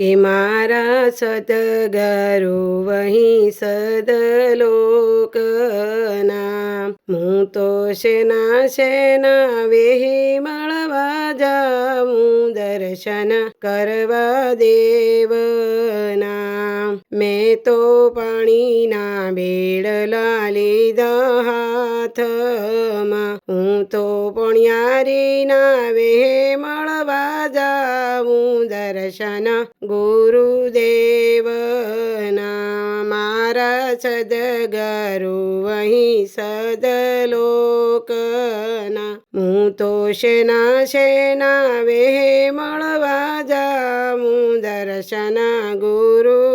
કે મારા સદગરુ વહી સદલોકના. હું તો શેના શેના વેહી મળવા જાઉં, દર્શન કરવા દેવના. મેં તો પાણીના બેડલા લીધા હાથમાં હું તો પણિયારીના વેહે મળવા જાઉં. દર્શન ગુરુદેવના મારા સદગરુ વહીં સદલોકના. હું તો શેના શેના વે મળવા જાઉં દર્શન ગુરુદેવના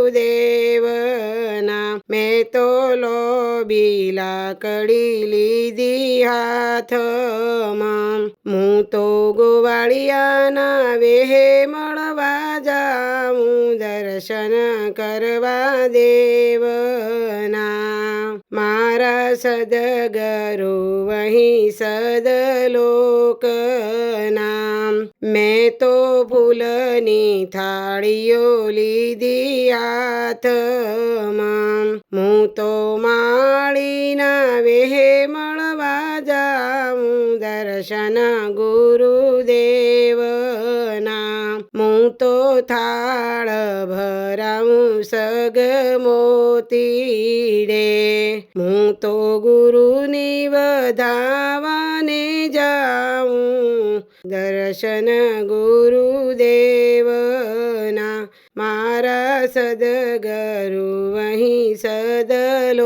મેં તો લોબીલા કડી લીધી હાથમાં હું તો ગોવાળિયાના વેહે મળવા જાઉં દર્શન કરવા દેવના મારા સદગરુ વહી સદલોકના મેં તો ફૂલની થાળીઓ લીધી હાથમાં હું તો માળીના વેહે મળવા જાઉં દર્શન ગુરુદેવના. હું તો થાળ ભરાઉં સગ મોતીડે. હું તો ગુરુની વધાવાને दर्शन गुरुदेवना मारा सदगरु वही सदलोकना